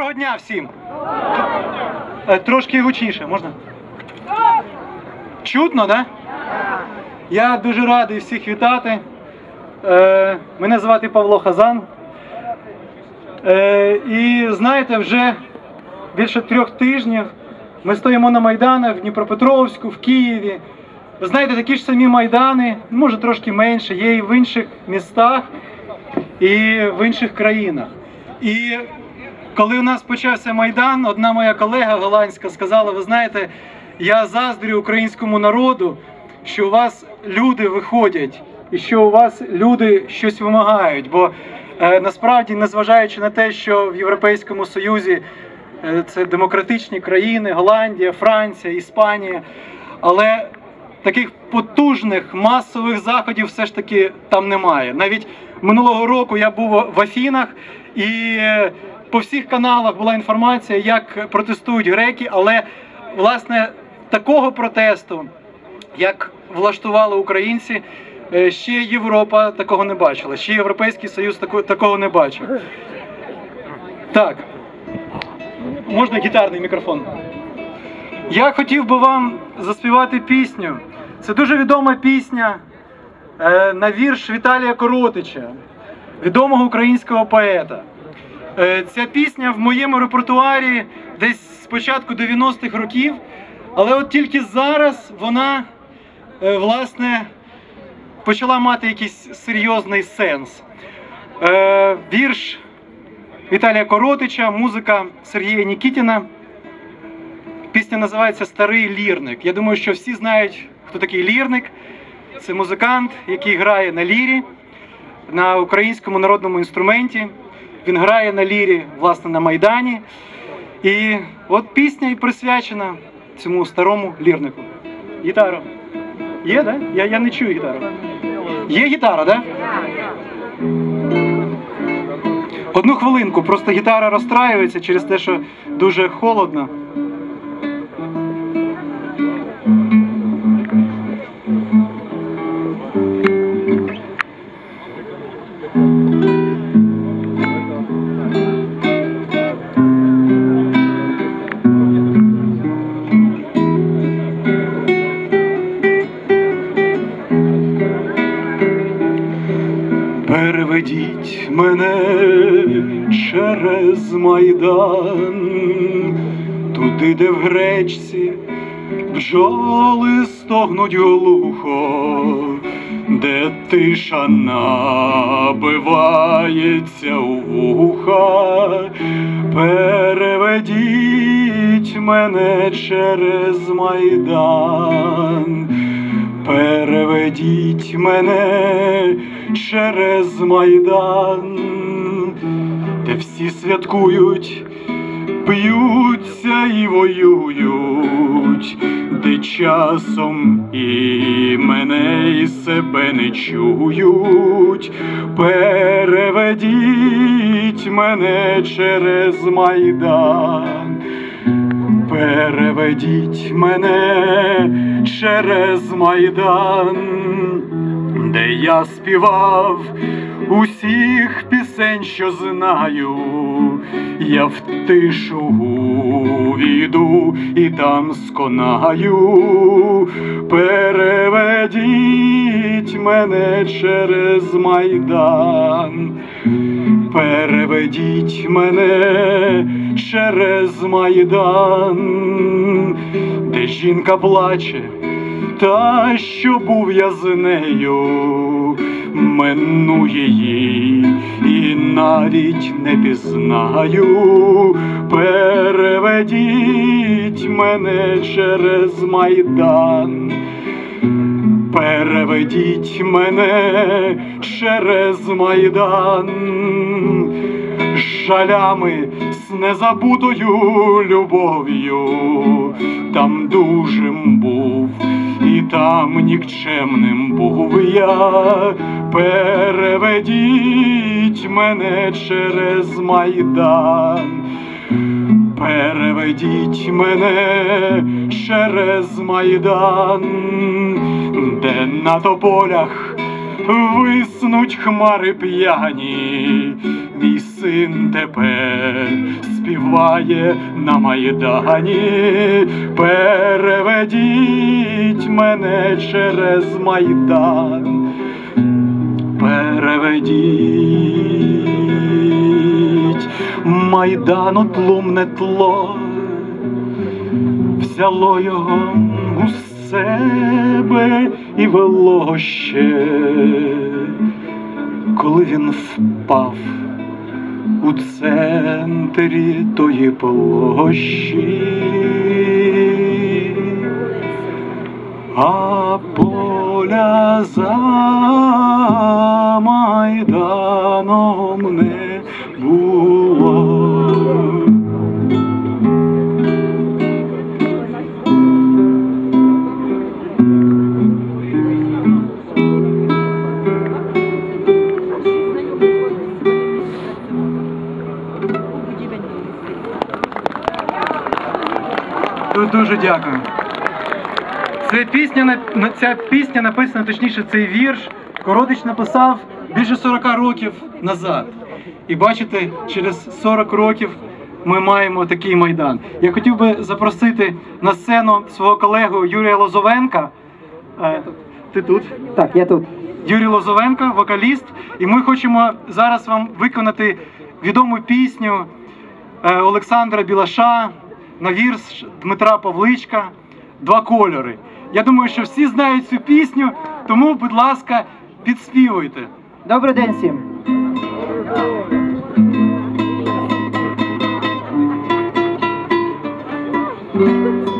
Доброго дня всім! Е, Трошки гучніше, можна? Чутно? Да? Я дуже радий всіх вітати. Е, Мене звати Павло Хазан. Е, І знаєте, вже більше трьох тижнів ми стоїмо на Майданах в Дніпропетровську, в Києві. Ви знаєте, такі ж самі майдани, може трошки менше, є і в інших містах, і в інших країнах. І коли у нас почався майдан, одна моя колега голландська сказала: ви знаєте, я заздрю українському народу, що у вас люди виходять, і що у вас люди щось вимагають. Бо е, насправді, незважаючи на те, що в Європейському Союзі е, це демократичні країни, Голландія, Франція, Іспанія, але таких потужних масових заходів все ж таки там немає. Навіть минулого року я був в Афінах і е, по всіх каналах була інформація, як протестують греки, але власне такого протесту, як влаштували українці, е, ще Європа такого не бачила, ще Європейський Союз такого не бачив. Так, можна гітарний мікрофон? Я хотів би вам заспівати пісню. Це дуже відома пісня е, на вірш Віталія Коротича, відомого українського поета. Е, ця пісня в моєму репертуарі десь з початку 90-х років, але от тільки зараз вона е, власне почала мати якийсь серйозний сенс. Е, вірш Віталія Коротича, музика Сергія Нікітіна. Пісня називається Старий лірник. Я думаю, що всі знають, хто такий лірник. Це музикант, який грає на лірі, на українському народному інструменті. Він грає на лірі, власне, на Майдані. І от пісня і присвячена цьому старому лірнику. Гітара. Є, да? Я, я не чую гітару. Є гітара, да? Одну хвилинку, просто гітара розстраюється через те, що дуже холодно. Переведіть мене через майдан, туди, де в гречці бджоли стогнуть глухо, де тиша набивається у вуха. Переведіть мене через майдан. Переведіть мене через майдан, де всі святкують, п'ються і воюють, де часом і мене, і себе не чують. Переведіть мене через майдан. Переведіть мене через майдан, я співав усіх пісень, що знаю, я в тишу війду і там сконаю. Переведіть мене через майдан. Переведіть мене через майдан, де жінка плаче, та що був я з нею, минує її і навіть не пізнаю. Переведіть мене через майдан. Переведіть мене через майдан, жалями з незабутою любов'ю, там дужим був, там нікчемним був я. Переведіть мене через майдан. Переведіть мене через майдан, де на тополях виснуть хмари п'яні, мій син тепер співає на майдані, переведіть мене через майдан, переведіть майдану тлумне тло, взяло його у себе і вело ще, коли він впав у центрі тої площі. А поля за Дуже дякую. Це пісня, ця пісня написана, точніше, цей вірш Кородич написав більше 40 років назад. І бачите, через 40 років ми маємо такий майдан. Я хотів би запросити на сцену свого колегу Юрія Лозовенка. Е, Ти тут? Так, я тут. Юрій Лозовенко, вокаліст, і ми хочемо зараз вам виконати відому пісню е, Олександра Білаша на вірш Дмитра Павличка Два кольори. Я думаю, що всі знають цю пісню, тому, будь ласка, підспівуйте. Добрий день всім. Лариса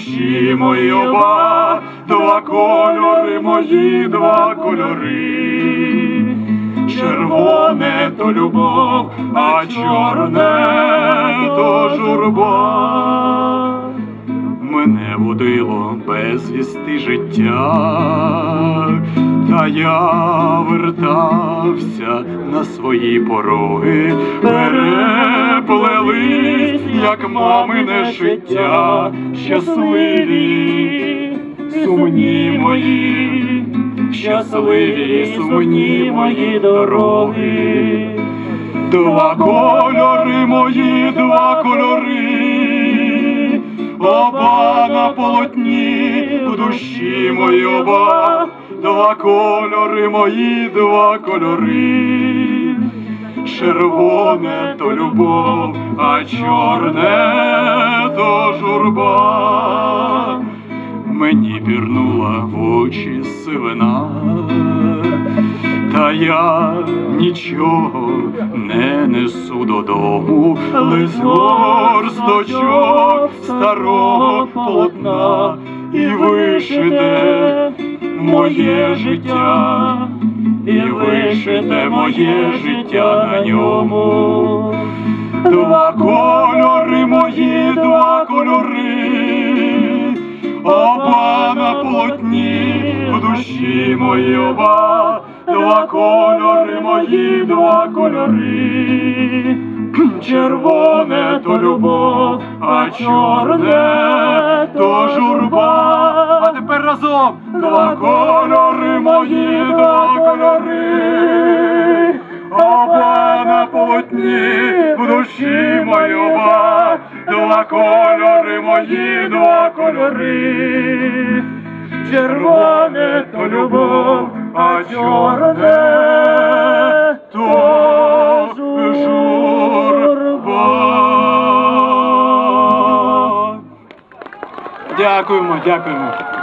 душі мої оба, два кольори мої, два кольори. Червоне то любов, а чорне то журба. Мене водило безвісти життя, та я вертався на свої пороги, переплелись, як мамине шиття, щасливі, сумні мої, щасливі, сумні мої дороги. Два кольори мої, два кольори, оба на полотні, в душі мої оба, два кольори мої, два кольори. Червоне то любов, а чорне то журба. Мені пірнула в очі сивина, та я нічого не несу додому, лиш горсточок старого полотна і вишите моє життя, і вишите моє життя на ньому. Два кольори мої, два кольори, оба на полотні, в душі мої оба, два кольори мої, два кольори. Червоне то любов, а чорне то журба. А тепер разом! Два кольори мої, два кольори, оба на полотні, в душі мої оба, два кольори мої, два кольори. Червоне то любов, а чорне Дякуємо, дякуємо.